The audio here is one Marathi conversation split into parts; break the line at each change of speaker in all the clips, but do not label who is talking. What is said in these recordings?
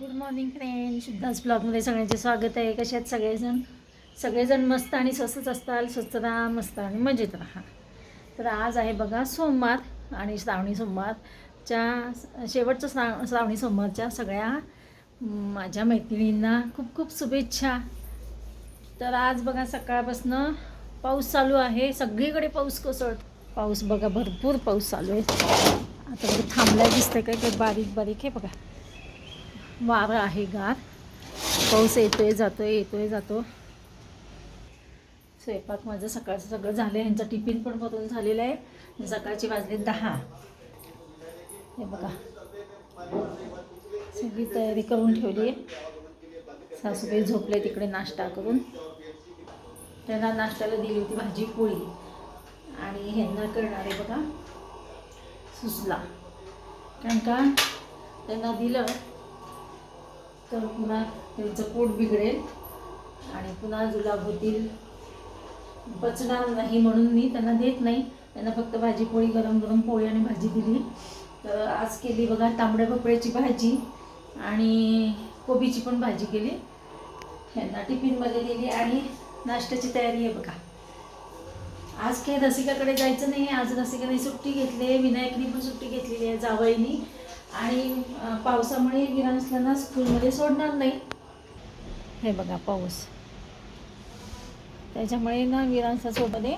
गुड मॉर्निंग फ्रेंड शुद्धाच ब्लॉगमध्ये सगळ्यांचे स्वागत आहे. कसे आहेत सगळेजण? सगळेजण मस्त आणि स्वस्तच असताल. स्वस्त राहा मस्त आणि मजेत राहा. तर आज आहे बघा सोमवार आणि श्रावणी सोमवारच्या शेवटचं श्राव श्रावणी सोमवारच्या सगळ्या माझ्या मैत्रिणींना खूप खूप शुभेच्छा. तर आज बघा सकाळपासनं पाऊस चालू आहे. सगळीकडे पाऊस कोसळत. पाऊस बघा भरपूर पाऊस चालू आहे. आता बघा थांबलाय दिसतंय काय काही बारीक बारीक आहे बघा. वारं आहे गार. पाऊस येतोय जातोय येतोय जातो. स्वयंपाक माझं सकाळचं सगळं झालं आहे ह्यांचा टिफिन पण भरून झालेला आहे. सकाळची वाजले दहा. हे बघा. सगळी तयारी करून ठेवली आहे. सासूबाई झोपले तिकडे नाश्ता करून. त्यांना नाश्त्याला दिली होती भाजी पोळी. आणि ह्यांना करणार आहे बघा. सुचला कारण का? त्यांना दिलं. तर पुन्हा त्यांचं पोट बिघडेल आणि पुन्हा जुलाब होतील पचणार नाही म्हणून मी त्यांना देत नाही. त्यांना फक्त भाजी पोळी गरम गरम पोळी आणि भाजी दिली. तर आज केली बघा तांबड्या भोपळ्याची भाजी आणि कोबीची पण भाजी केली. त्यांना टिफिनमध्ये दिली आणि नाश्त्याची तयारी आहे बघा. आज काही रसिकाकडे जायचं नाही आज रसिकाने सुट्टी घेतली आहे. विनायकनी पण सुट्टी घेतलेली आहे. जावईनी आणि पावसामुळे विरांसला स्कूलमध्ये सोडणार नाही. हे बघा पाऊस. त्याच्यामुळे ना विरांसा सोबत आहे.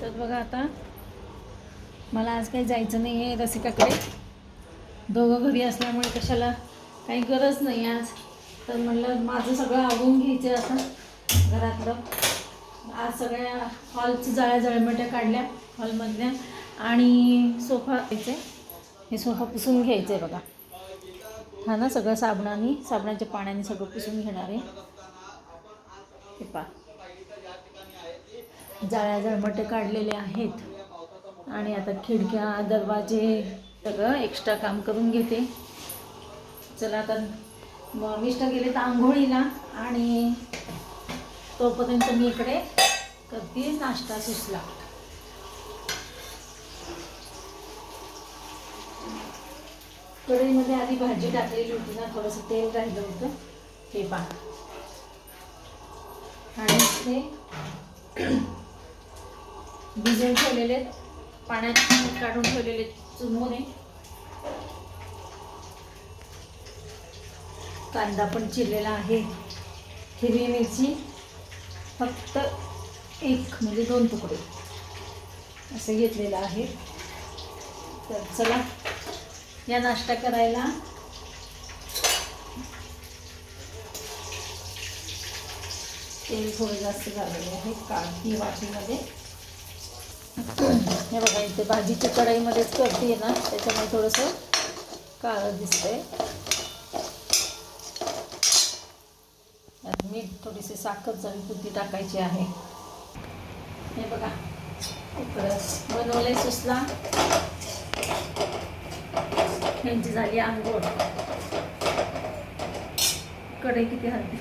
तर बघा आता मला आज काही जायचं नाही आहे रसिकाकडे. दोघं घरी असल्यामुळे कशाला काही गरज नाही आज. तर म्हटलं माझं सगळं आवडून घ्यायचं आता घरातलं. आज सगळ्या हॉलच्या जाळ्या जळमट्या काढल्या हॉलमधल्या. आणि सोफा घ्यायचे हे सोफा पुसून घ्यायचं आहे बघा. हा ना सगळं साबणाने साबणाच्या पाण्याने सगळं पुसून घेणार आहे. हे पा जाळ्या जळमटे काढलेले आहेत. आणि आता खिडक्या दरवाजे सगळं एक्स्ट्रा काम करून घेते. चला आता मग मिस्टर गेले तर आंघोळीला आणि तोपर्यंत मी इकडे करते नाश्ता सुचला. कढईमध्ये आधी भाजी टाकलेली होती ना थोडंसं तेल राहिलं होतं. हे पा आणि ते भिजवून ठेवलेले पाण्यात काढून ठेवलेले चुनमुने. कांदा पण चिरलेला आहे. हिरवी मिरची फक्त एक म्हणजे दोन तुकडे असं घेतलेलं आहे. तर चला या नाश्ता करायला. तेल थोडं जास्त झालेलं आहे काढती वाटीमध्ये. हे बघा इथे भाजीच्या कढाईमध्येच करते ना त्याच्यामुळे थोडंसं काळं दिसतंय. मीठ थोडीशी साखर चवी पुरती टाकायची आहे. हे बघा इकडं बनवलंय सुसला. ह्यांची झाली आंघोळ. कडे किती हलती.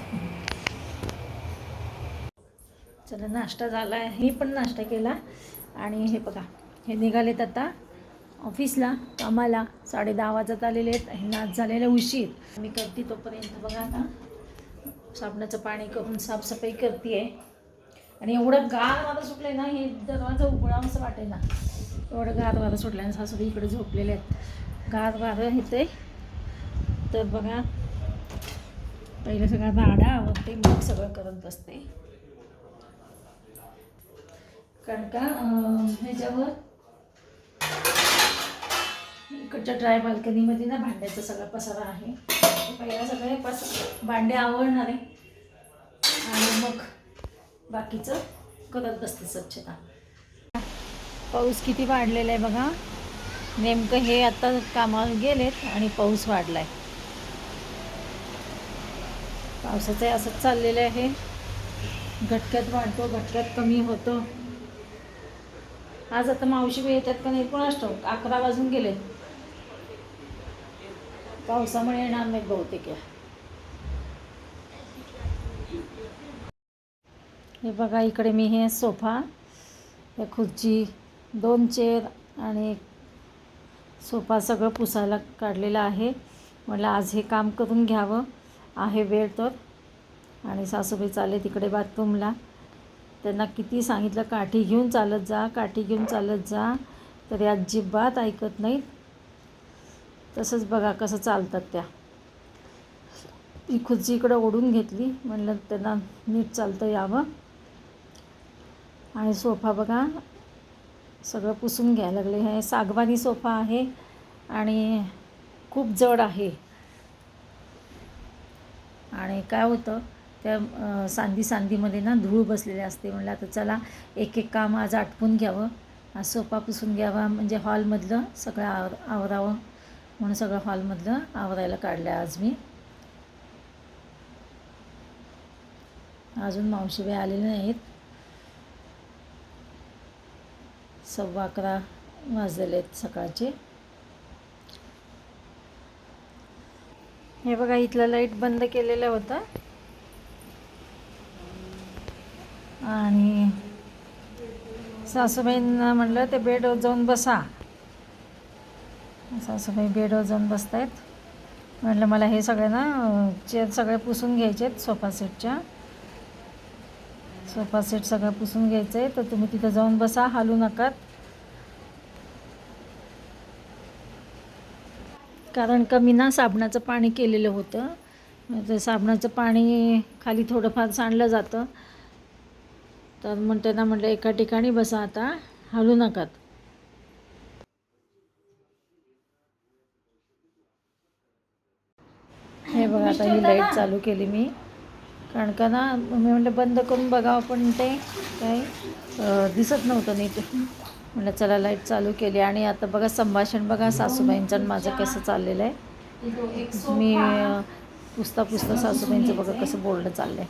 चला नाश्ता झाला आहे हे पण नाश्ता केला. आणि हे बघा हे निघालेत आता ऑफिसला कामाला. साडे दहा वाजत आलेले आहेत. हे नाच झालेला उशीर. मी करते तोपर्यंत बघा आता. साबणाचं पाणी करून साफसफाई करते आहे आणि एवढं गार वारं सुटलं ना हे दरवाजा उघडावं असं वाटेल ना एवढं गार वारं सुटल्यानं सासूबाई इकडे झोपलेले आहेत. गार वारं येते तर बघा पहिलं सगळं राडा आवडते मग सगळं करत बसते. कारण का ह्याच्यावर इकडच्या ड्राय बाल्कनीमध्ये ना भांड्याचा सगळा पसारा आहे. पहिला सगळे पस भांडे आवडणार आहे आणि मग बाकीचं करत बसते स्वच्छता. पाऊस किती वाढलेला आहे बघा. नेमकं हे आता कामाला गेलेत आणि पाऊस वाढलाय. पावसाचं असंच चाललेलं आहे. घटक्यात वाढतो घटक्यात कमी होतो. आज आता मावशी बी येतात का नाही कोणाच अकरा वाजून गेले पावसामुळे येणार नाही बहुतेक या. हे बघा इकडे मी हे सोफा हे खुर्ची दोन चेअर आणि एक सोफा सगळं पुसायला काढलेलं आहे. म्हटलं आज हे काम करून घ्यावं. आहे वेळ तर. आणि सासूबाई चालले तिकडे बाथरूमला. त्यांना किती सांगितलं काठी घेऊन चालत जा काठी घेऊन चालत जा. तरी अजिबात ऐकत नाहीत. तसंच बघा कसं चालतात त्या. ती खुर्ची इकडं ओढून घेतली. म्हणलं त्यांना नीट चालतं यावं. आणि सोफा बघा सगळं पुसून घ्यायला लागले. हे सागवानी सोफा आहे आणि खूप जड आहे. आणि काय होतं त्या अं, सांदी सांदीमध्ये ना धूळ बसलेली असते. म्हणलं आता चला एक एक काम आज आटपून घ्यावं. आज सोफा पुसून घ्यावा. म्हणजे हॉलमधलं सगळं आवर आवरावं म्हणून सगळं हॉलमधलं आवरायला काढलं आज मी. अजून मावशीबाई आलेले नाहीत. सव्वा अकरा वाजलेले आहेत सकाळचे. हे बघा इथलं लाइट बंद केलेला होता. आणि सासूबाईंना म्हणलं ते बेडवर जाऊन बसा. सासूबाई बेडवर जाऊन बसतायत. म्हटलं मला हे सगळे ना चेअर सगळे पुसून घ्यायचे आहेत सोफा सेटच्या. सोफा सेट सगळं पुसून घ्यायचं आहे तर तुम्ही तिथं जाऊन बसा हालू नकात कारण का मी ना साबणाचं पाणी केलेलं होतं. तर साबणाचं पाणी खाली थोडंफार सांडलं जातं. तर मग त्यांना म्हटलं एका ठिकाणी बसा आता हलू नकात हे बघा आता ही लाइट चालू केली मी. कारण का ना मी म्हटलं बंद करून बघावं पण ते काही दिसत नव्हतं नीट. म्हटलं चला लाइट चालू केली. आणि आता बघा संभाषण बघा सासूबाईंचं आणि माझं कसं चाललेलं आहे. मी पुसता पुसता सासूबाईंचं बघा कसं बोलणं चाललं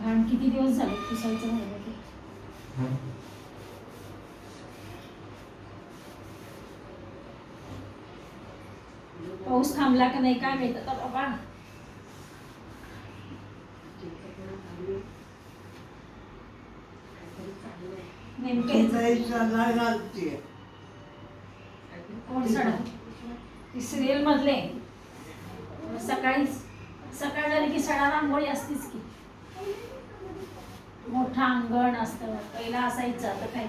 घाण किती दिवस झाले पुसायचं पाऊस थांबला का नाही काय माहीत आता बाबा. नेमके? कोण सडा? ती सिरियल मधले सकाळी सकाळ झाली की सडा रांगोळी असतीच की. मोठं अंगण असतं. पहिला असायचं आता काय?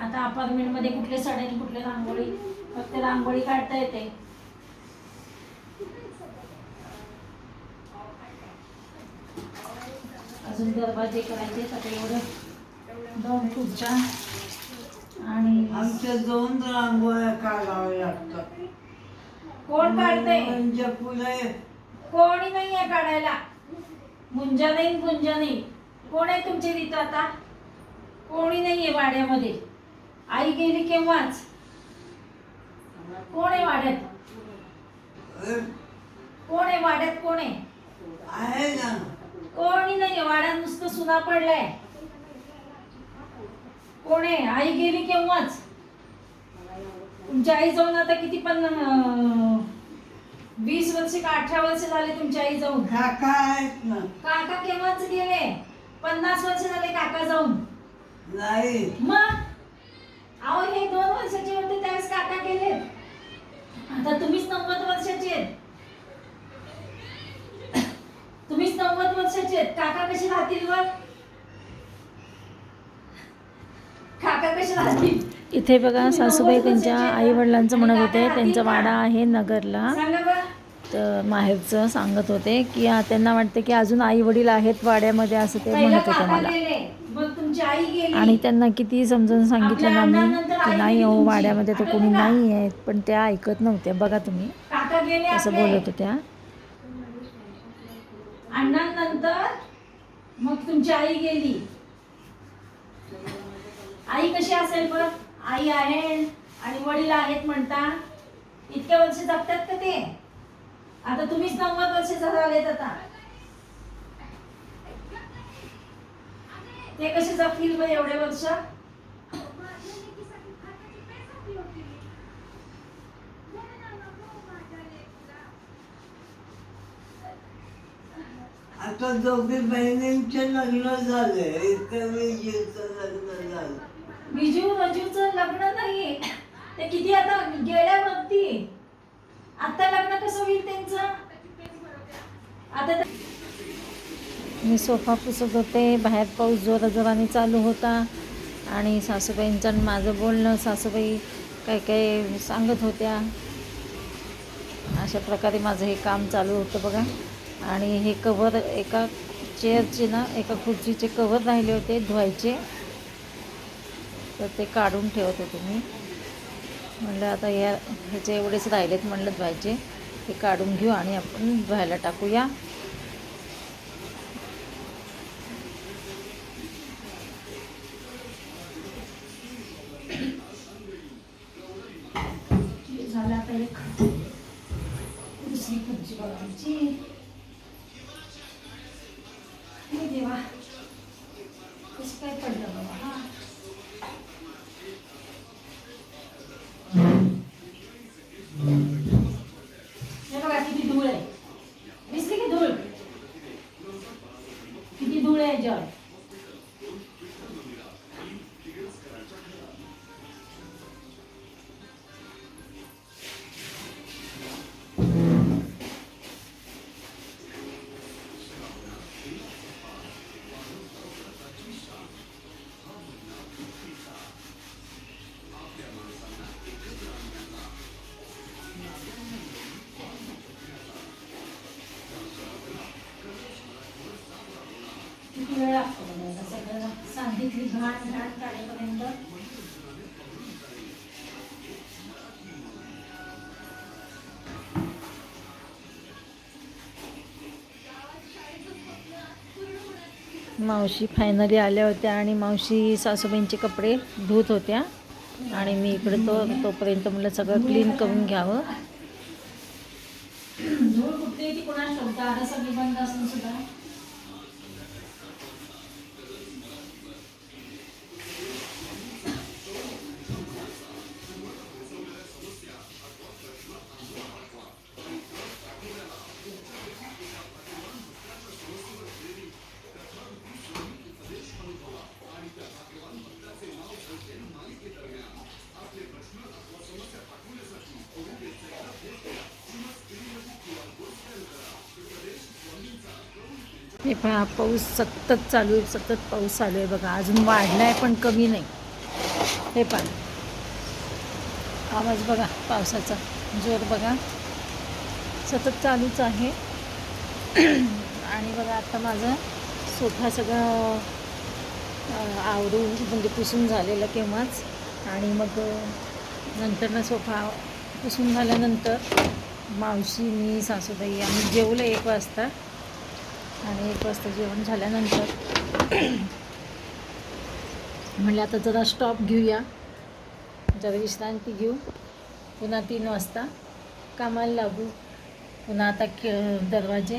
आता अपार्टमेंटमध्ये कुठले सड्याची कुठले रांगोळी? फक्त रांगोळी काढता येते. अजून दरवाजे करायचे तर एवढं. दोन खुर्च्या आणि
आमच्या दोन रांगोळ्या काढाव्या लागतात.
कोण काढते
म्हणजे पुढे
कोणी नाही आहे काढायला. मुंजा नाही गुंजा नाही कोण आहे तुमची रीत आता? कोणी नाही आहे वाड्यामध्ये. आई गेली केव्हाच? कोण आहे वाड्यात? कोण आहे वाड्यात? कोण आहे?
आहे ना.
कोणी नाही आहे वाड्यात नुसतं सुना पडलाय. कोण आहे? आई गेली केव्हाच? तुमची आई जाऊन आता किती पण वीस वर्ष का अठरा वर्ष झाले तुमची आई जाऊन?
काका आहेत ना.
काका केव्हाच गेले? पन्नास वर्ष झाले काका जाऊन.
नाही.
मग? अहो हे दोन वर्षाचे होते त्यावेळेस काका गेले. आता तुम्हीच नव्वद वर्षाचे आहेत. तुम्हीच नव्वद वर्षाचे आहेत. काका कसे राहतील वर काका कसे राहतील
इथे बघा सासूबाई त्यांच्या आई वडिलांचं म्हणत होते त्यांचा वाडा आहे नगरला. तर माहेरचं सांगत होते की त्यांना वाटतं की अजून आई वडील आहेत वाड्यामध्ये असं ते म्हणत होते मला. आणि त्यांना किती समजून सांगितलं ना मी की नाही हो वाड्यामध्ये तर कोणी नाही आहेत पण त्या ऐकत नव्हत्या. बघा तुम्ही. असं. बोलत होत्या.
अण्णांनंतर मग तुमची आई गेली. आई कशी असेल बघ आई आहे आणि वडील आहेत म्हणता. इतक्या वर्ष जगतात का ते? आता तुम्हीच नव्वद वर्ष झालेत आता. ते कसे जगतील बरं एवढे वर्ष?
आता दोघी बहिणींचे लग्न झाले इतकं विजेचं लग्न. झालं
बिजू रजूचं लग्न नाही ते किती आता गेल्यावरती
आता लग्न कसं होईल त्यांचं? आता
मी सोफा पुसत होते बाहेर पाऊस जोराजोराने चालू होता. आणि सासूबाईंचं आणि माझं बोलणं सासूबाई काही काही सांगत होत्या. अशा प्रकारे माझं हे काम चालू होतं बघा. आणि हे कवर एका चेअरचे ना एका खुर्चीचे कवर राहिले होते धुवायचे. तर ते काढून ठेवत होते मी म्हणलं आता या ह्याचे एवढेच राहिलेत म्हणलं धुवायचे. ते काढून घेऊ आणि आपण धुवायला टाकूया
झालं आता एक दुसरी खुर्ची बघायची हे देवा कसं काय पडलं बाबा हा हे बघा किती धूळ आहे दिसली की धूळ किती
मावशी फायनली आल्या होत्या आणि मावशी सासूबाईंचे कपडे धुत होत्या. आणि मी इकडे तो तोपर्यंत मला सगळं क्लीन करून घ्यावं
धूळ कुठली ती कोणा शब्द आता सगळी बंद असून सुद्धा
हे पहा पाऊस सतत चालू आहे सतत पाऊस चालू आहे बघा. अजून वाढला आहे पण कमी नाही. हे पहा. आवाज बघा पावसाचा. जोर बघा. सतत चालूच आहे. आणि बघा आता माझं सोफा सगळं आवडून आवरून म्हणजे पुसून झालेलं केव्हाच. आणि मग नंतर ना सोफा पुसून झाल्यानंतर मावशी मी सासूबाई आम्ही जेवलं एक वाजता. आणि एक वाजता जेवण झाल्यानंतर म्हणलं आता जरा स्टॉप घेऊया. जरा विश्रांती घेऊ. पुन्हा तीन वाजता कामाला लागू. पुन्हा आता क दरवाजे.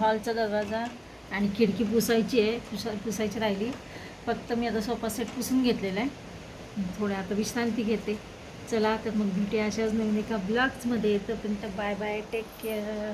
हॉलचा दरवाजा आणि खिडकी पुसायची आहे. पुसा पुसायची राहिली. फक्त मी आता सोफा सेट पुसून घेतलेला आहे. थोड्या आता विश्रांती घेते. चला तर मग भेटूया अशाच नवीन एका ब्लॉग्समध्ये तोपर्यंत बाय बाय टेक केअर